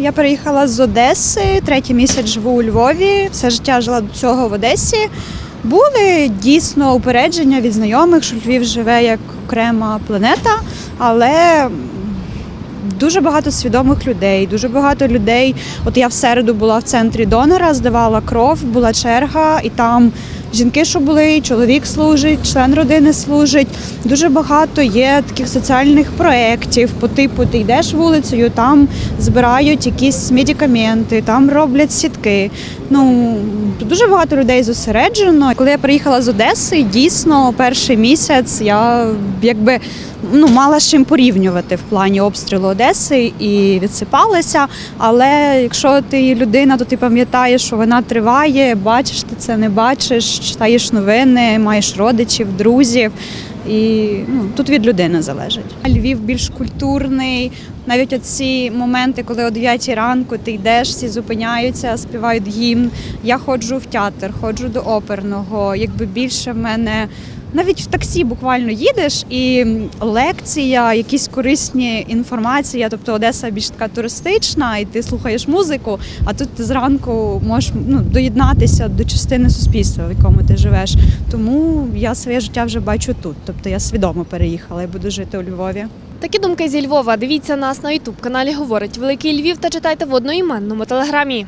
Я переїхала з Одеси, третій місяць живу у Львові. Все життя жила до цього в Одесі. Були дійсно упередження від знайомих, що Львів живе як окрема планета, але дуже багато свідомих людей, дуже багато людей. От я в середу була в центрі донора, здавала кров, була черга, і там жінки, що були, чоловік служить, член родини служить. Дуже багато є таких соціальних проєктів по типу ти йдеш вулицею, там збирають якісь медикаменти, там роблять сітки. Ну дуже багато людей зосереджено. Коли я приїхала з Одеси, дійсно перший місяць я якби ну мала з чим порівнювати в плані обстрілу Одеси і відсипалася. Але якщо ти людина, то ти пам'ятаєш, що вона триває, бачиш, ти це не бачиш, читаєш новини, маєш родичів, друзів. І ну, тут від людини залежить. Львів більш культурний. Навіть оці моменти, коли о 9 ранку ти йдеш, всі зупиняються, співають гімн. Я ходжу в театр, ходжу до оперного. Якби більше в мене навіть в таксі буквально їдеш, і лекція, якісь корисні інформація. Тобто Одеса більш така туристична, і ти слухаєш музику, а тут ти зранку можеш ну, доєднатися до частини суспільства, в якому ти живеш. Тому я своє життя вже бачу тут. Тобто я свідомо переїхала і буду жити у Львові. Такі думки зі Львова. Дивіться нас на Ютуб каналі Говорить Великий Львів та читайте в одноіменному телеграмі.